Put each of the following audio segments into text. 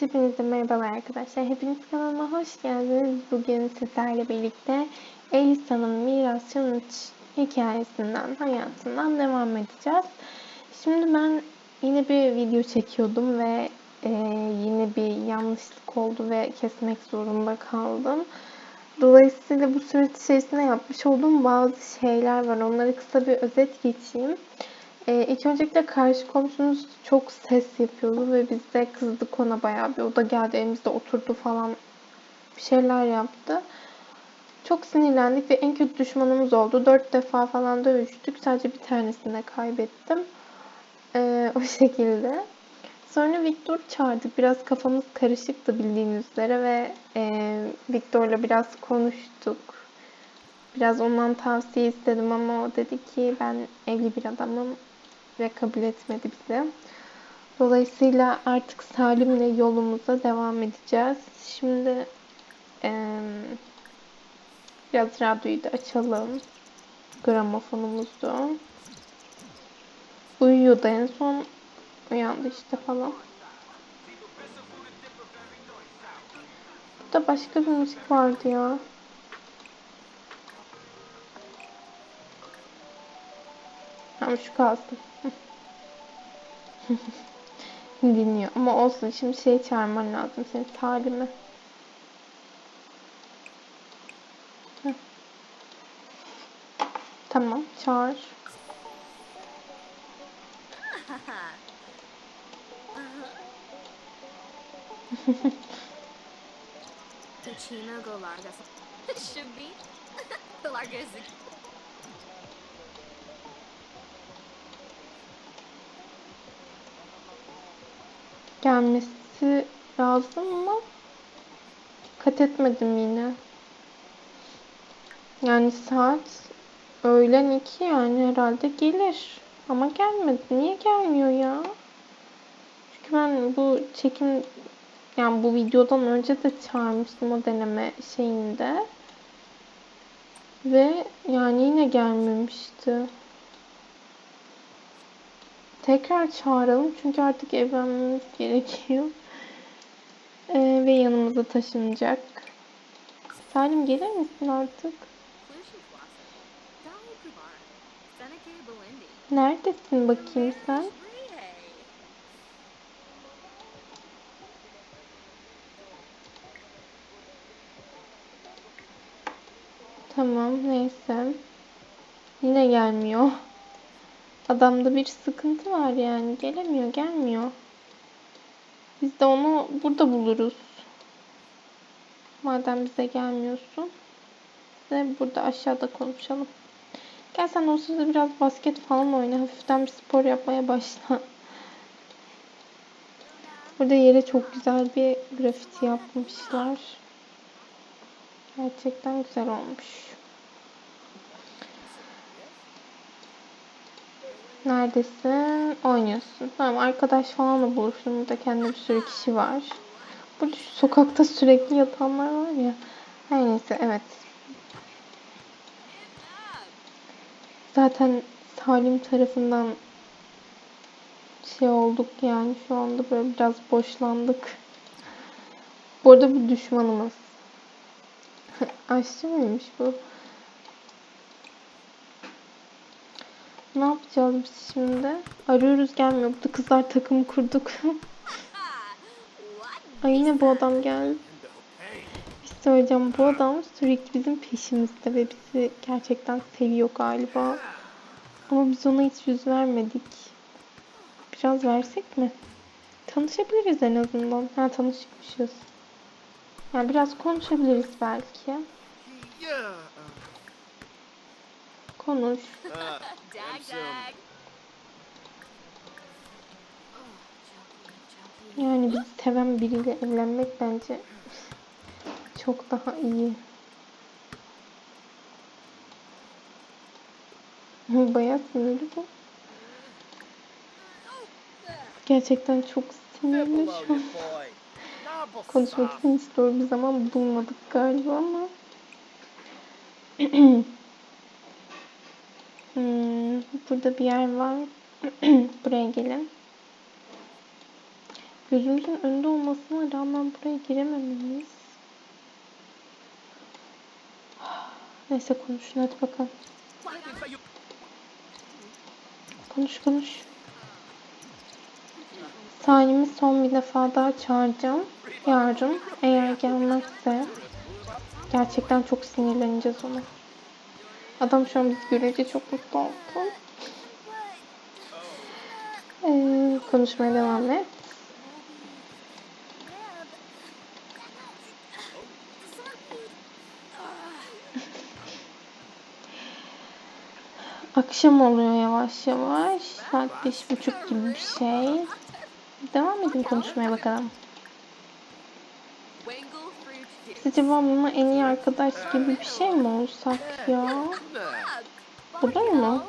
Hepinize merhabalar arkadaşlar. Hepiniz kanalıma hoş geldiniz. Bugün sizlerle birlikte Elisa'nın Miras Challenge hikayesinden, hayatından devam edeceğiz. Şimdi ben yine bir video çekiyordum ve e, yine bir yanlışlık oldu ve kesmek zorunda kaldım. Dolayısıyla bu süreç içerisinde yapmış olduğum bazı şeyler var. Onları kısa bir özet geçeyim. Ee, ilk öncelikle karşı komşumuz çok ses yapıyordu ve biz de kızdık ona bayağı bir. O da geldi elimizde oturdu falan bir şeyler yaptı. Çok sinirlendik ve en kötü düşmanımız oldu. Dört defa falan dövüştük. Sadece bir tanesini kaybettim. Ee, o şekilde. Sonra Victor çağırdık. Biraz kafamız karışıktı bildiğiniz üzere ve e, Victor'la biraz konuştuk. Biraz ondan tavsiye istedim ama o dedi ki ben evli bir adamım ve kabul etmedi bizi. Dolayısıyla artık Salim'le yolumuza devam edeceğiz. Şimdi e, biraz radyoyu da açalım. Gramofonumuzu. Uyuyordu en son. Uyandı işte falan. Burada başka bir müzik vardı ya. Ama şu kalsın. Dinliyor. Ama olsun. Şimdi şey çağırman lazım. Senin Salim'i. Heh. Tamam. Çağır. Cucina go largas. Should be. largas. Gelmesi lazım ama dikkat etmedim yine. Yani saat öğlen iki yani herhalde gelir. Ama gelmedi. Niye gelmiyor ya? Çünkü ben bu çekim yani bu videodan önce de çağırmıştım o deneme şeyinde. Ve yani yine gelmemişti. Tekrar çağıralım çünkü artık evlenmemiz gerekiyor. Ee, ve yanımıza taşınacak. Salim gelir misin artık? Neredesin bakayım sen? Tamam neyse. Yine gelmiyor. Adamda bir sıkıntı var yani. Gelemiyor, gelmiyor. Biz de onu burada buluruz. Madem bize gelmiyorsun. Ve burada aşağıda konuşalım. Gel sen o biraz basket falan oyna. Hafiften bir spor yapmaya başla. Burada yere çok güzel bir grafiti yapmışlar. Gerçekten güzel olmuş. Neredesin? Oynuyorsun. Tamam arkadaş falan da bulursun. Burada kendi bir sürü kişi var. Burada sokakta sürekli yatanlar var ya. Her neyse evet. Zaten Salim tarafından şey olduk yani şu anda böyle biraz boşlandık. Bu arada bu düşmanımız. Aşçı mıymış bu? Ne yapacağız biz şimdi? Arıyoruz gelmiyor. Burada kızlar takımı kurduk. Ay yine bu adam geldi. Bir şey söyleyeceğim. Bu adam sürekli bizim peşimizde ve bizi gerçekten seviyor galiba. Ama biz ona hiç yüz vermedik. Biraz versek mi? Tanışabiliriz en azından. Ha tanışmışız. Yani biraz konuşabiliriz belki. Konuş. Yani bizi seven biriyle evlenmek bence çok daha iyi. Bayağı sinirli bu. Gerçekten çok sinirli şu an. Konuşmak için hiç doğru bir zaman bulmadık galiba ama. Burada bir yer var. Buraya gelin. Gözümüzün önünde olmasına rağmen buraya giremememiz. Neyse konuşun hadi bakalım. Konuş konuş. Salim'i son bir defa daha çağıracağım. Yarın eğer gelmezse gerçekten çok sinirleneceğiz ona. Adam şu an bizi görünce çok mutlu oldu. Ee, konuşmaya devam et. Akşam oluyor yavaş yavaş. Saat beş buçuk gibi bir şey. Devam edin konuşmaya bakalım. Acaba bununla en iyi arkadaş gibi bir şey mi olsak ya? Nah. Olur mu?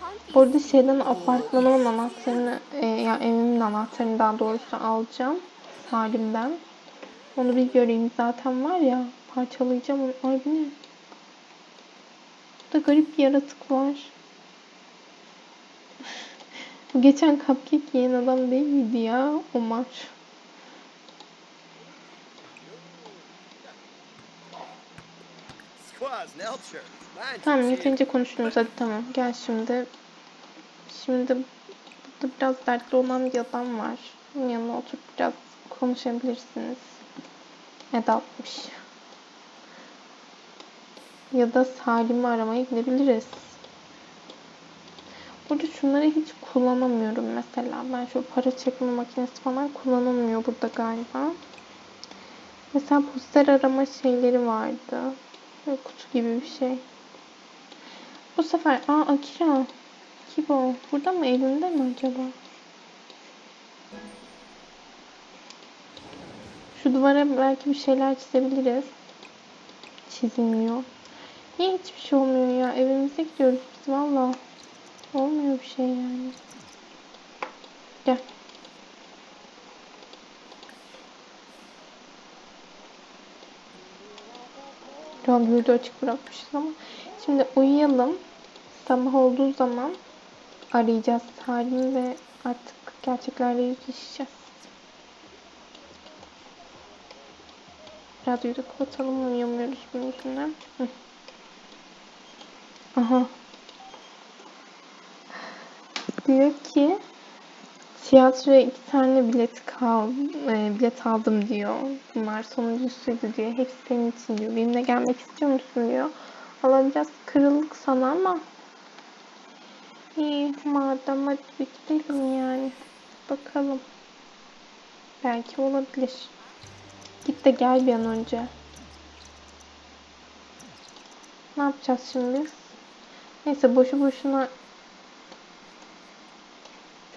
Glass. Bu arada şeyden apartmanımın anahtarını, e, yani evimin anahtarını daha doğrusu alacağım. Salim'den. Onu bir göreyim. Zaten var ya parçalayacağım onu. Ay bu ne? Burada garip bir yaratık var. Bu geçen cupcake yiyen adam değil miydi ya? Omar. Tamam yeterince konuştunuz hadi tamam. Gel şimdi. Şimdi burada biraz dertli olan bir adam var. Onun yanına oturup biraz konuşabilirsiniz. Edatmış. Ya da Salim'i aramaya gidebiliriz. Burada şunları hiç kullanamıyorum mesela. Ben şu para çekme makinesi falan kullanılmıyor burada galiba. Mesela poster arama şeyleri vardı. Böyle kutu gibi bir şey. Bu sefer aa Akira. Kim o? Burada mı? Elinde mi acaba? Şu duvara belki bir şeyler çizebiliriz. Çizilmiyor. Niye hiçbir şey olmuyor ya? Evimize gidiyoruz biz valla. Olmuyor bir şey yani. Gel. Radyoyu da açık bırakmışız ama. Şimdi uyuyalım. Sabah olduğu zaman arayacağız Salim'i ve artık gerçeklerle yüzleşeceğiz. Radyoyu da kapatalım uyuyamıyoruz bunun yüzünden. Hı. Aha. Diyor ki tiyatroya iki tane bilet kal e, bilet aldım diyor. Bunlar sonuncusuydu diyor. Hepsi senin için diyor. Benimle gelmek istiyor musun diyor. Alacağız kırılık sana ama iyi madem hadi gidelim yani. Bakalım. Belki olabilir. Git de gel bir an önce. Ne yapacağız şimdi? Neyse boşu boşuna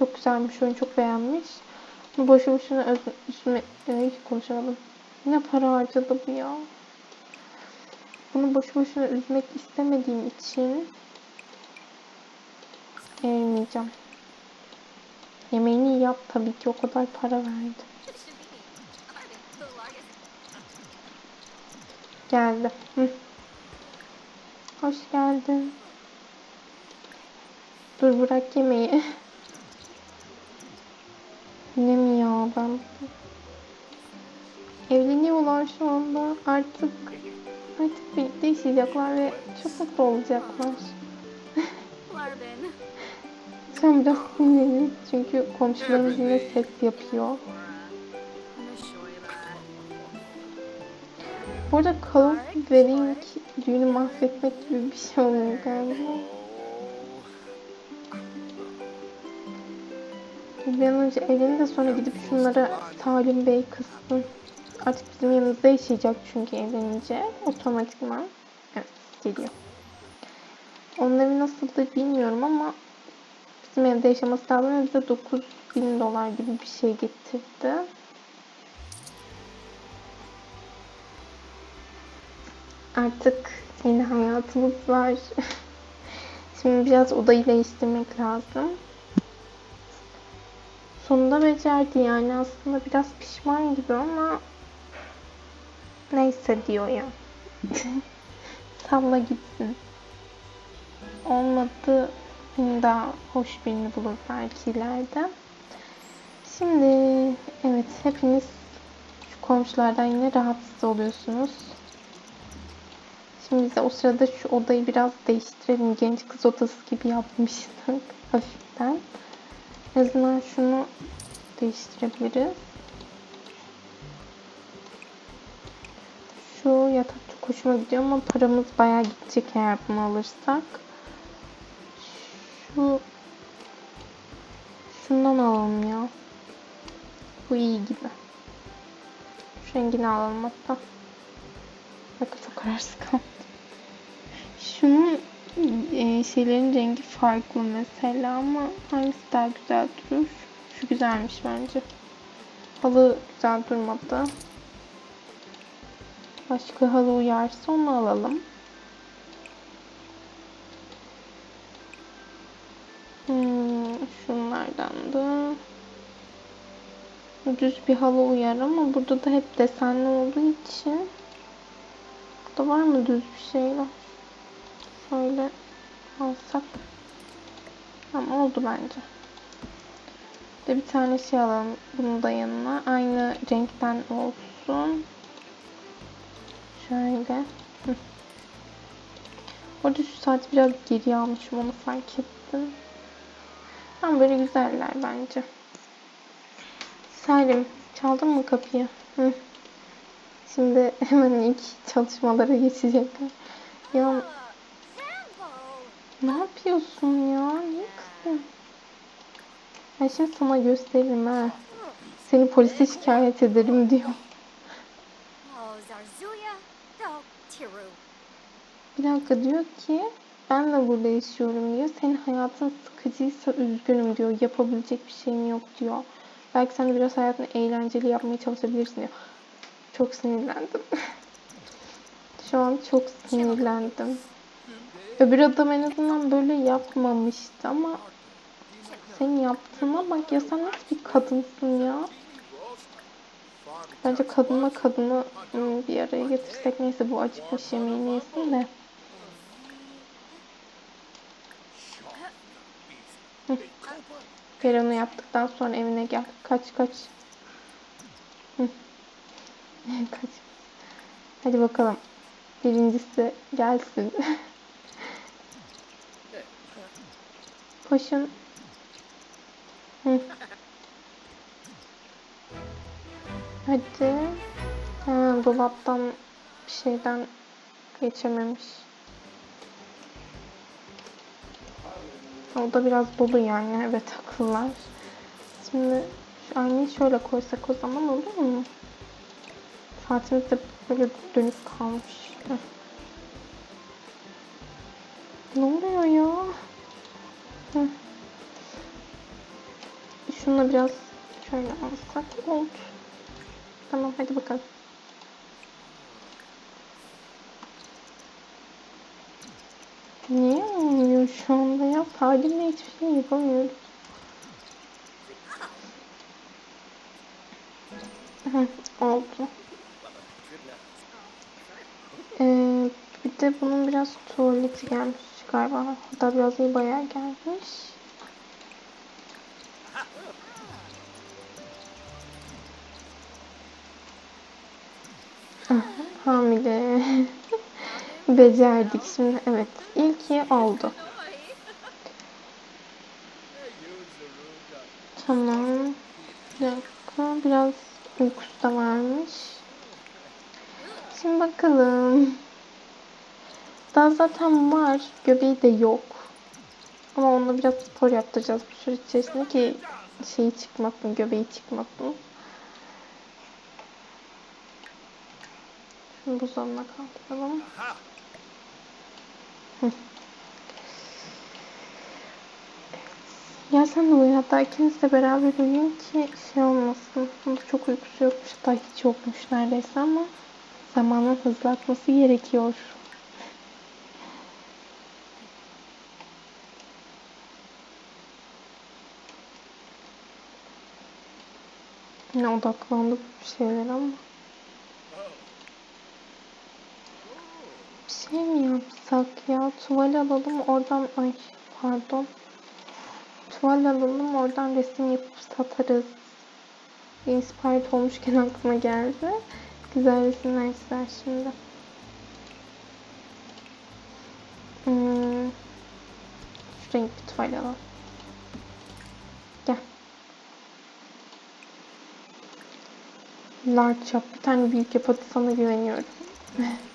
çok güzelmiş oyun çok beğenmiş. Ama boşu boşuna öz, üstüme e, konuşamadım. Ne para harcadı bu ya. Bunu boşu boşuna üzmek istemediğim için yemeyeceğim. Yemeğini yap tabii ki o kadar para largest. Geldi. Hoş geldin. Dur bırak yemeği. ne mi ya ben? Evleniyorlar şu anda. Artık artık birlikte yaşayacaklar ve çok mutlu olacaklar. Şu an biraz sinirliyim çünkü komşularımız yine ses yapıyor. Bu arada Call of Wedding düğünü mahvetmek gibi bir şey oluyor galiba. Bir evlenin de sonra gidip şunlara Salim Bey kızsın. Artık bizim yanımızda yaşayacak çünkü evlenince. Otomatikman. Evet geliyor. Evi nasıldır bilmiyorum ama bizim evde yaşaması lazım bize 9 bin dolar gibi bir şey getirdi. Artık yeni hayatımız var. Şimdi biraz odayı değiştirmek lazım. Sonunda becerdi yani aslında biraz pişman gibi ama neyse diyor ya. Salla gitsin. Olmadı daha hoş birini bulur belki ileride. Şimdi evet hepiniz şu komşulardan yine rahatsız oluyorsunuz. Şimdi biz de o sırada şu odayı biraz değiştirelim. Genç kız odası gibi yapmıştık hafiften. En azından şunu değiştirebiliriz. Şu yatak çok hoşuma gidiyor ama paramız bayağı gidecek eğer bunu alırsak. Şu şundan alalım ya. Bu iyi gibi. Şu rengini alalım hatta. Bakın çok kararsız kaldım. Şunun e, şeylerin rengi farklı mesela ama hangisi daha güzel durur? Şu güzelmiş bence. Halı güzel durmadı. Başka halı uyarsa onu alalım. Hmm, şunlardan da düz bir halı uyar ama burada da hep desenli olduğu için burada var mı düz bir şeyler? Şöyle alsak. Tamam oldu bence. De bir tane şey alalım bunu da yanına. Aynı renkten olsun. Şöyle. Hı. Orada şu saati biraz geri almışım onu fark ettim. Ama böyle güzeller bence. Salim çaldın mı kapıyı? Hı. Şimdi hemen ilk çalışmalara geçecekler. Ya! Ne yapıyorsun ya? Niye kızdın? Ben şimdi sana gösteririm ha. Seni polise şikayet ederim diyor. Bir dakika diyor ki ben de burada yaşıyorum diyor. Senin hayatın sıkıcıysa üzgünüm diyor. Yapabilecek bir şeyim yok diyor. Belki sen de biraz hayatını eğlenceli yapmaya çalışabilirsin diyor. Çok sinirlendim. Şu an çok sinirlendim. Öbür adam en azından böyle yapmamıştı ama senin yaptığına bak ya sen nasıl bir kadınsın ya. Bence kadınla kadını hmm, bir araya getirsek neyse bu acıkmış yemeğini yesin de. Peron'u yaptıktan sonra evine gel. Kaç kaç. Kaç. Hadi bakalım. Birincisi gelsin. Koşun. Hı. Hadi. Ha, dolaptan bir şeyden geçememiş. O da biraz dolu yani. Evet haklılar. Şimdi şu aynayı şöyle koysak o zaman olur mu? Saatimiz de böyle dönüp kalmış. Heh. Ne oluyor ya? Şununla biraz şöyle alsak oldu. Tamam hadi bakalım. Niye olmuyor şu anda ya? Salimle hiçbir şey yapamıyoruz. Oldu. Ee, bir de bunun biraz tuvaleti gelmiş galiba. Hatta biraz iyi bayağı gelmiş. Hamile. Becerdik şimdi. Evet. İlki oldu. Tamam. Bir dakika. Biraz uykusu da varmış. Şimdi bakalım. Daha zaten var. Göbeği de yok. Ama onunla biraz spor yaptıracağız bu süre içerisinde ki şeyi çıkmasın, göbeği çıkmasın. Buzdolabına kaldıralım. Ya sen de uyu. Hatta ikiniz de beraber uyuyun ki şey olmasın. Bunda çok uykusu yokmuş. Hatta hiç yokmuş neredeyse ama zamanın hızlı akması gerekiyor. Yine odaklandık bir şeyler ama. Şey mi yapsak ya? Tuval alalım oradan ay pardon. Tuval alalım oradan resim yapıp satarız. Inspired olmuşken aklıma geldi. Güzel resimler çizer şimdi. Hmm. Şu renk bir tuval alalım. Gel. Large yap. Bir tane büyük yap. Hadi sana güveniyorum.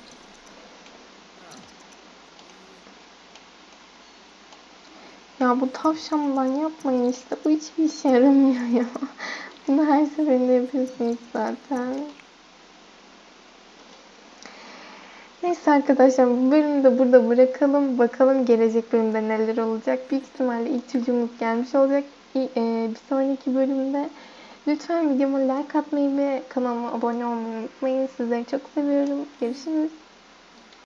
Ya bu tavşandan yapmayın işte. Bu hiçbir işe yaramıyor ya. Bunu her seferinde yapıyorsunuz zaten. Neyse arkadaşlar bu bölümü de burada bırakalım. Bakalım gelecek bölümde neler olacak. Büyük ihtimalle ilk çocuğumuz gelmiş olacak. E, Bir sonraki bölümde lütfen videoma like atmayı ve kanalıma abone olmayı unutmayın. Sizleri çok seviyorum. Görüşürüz.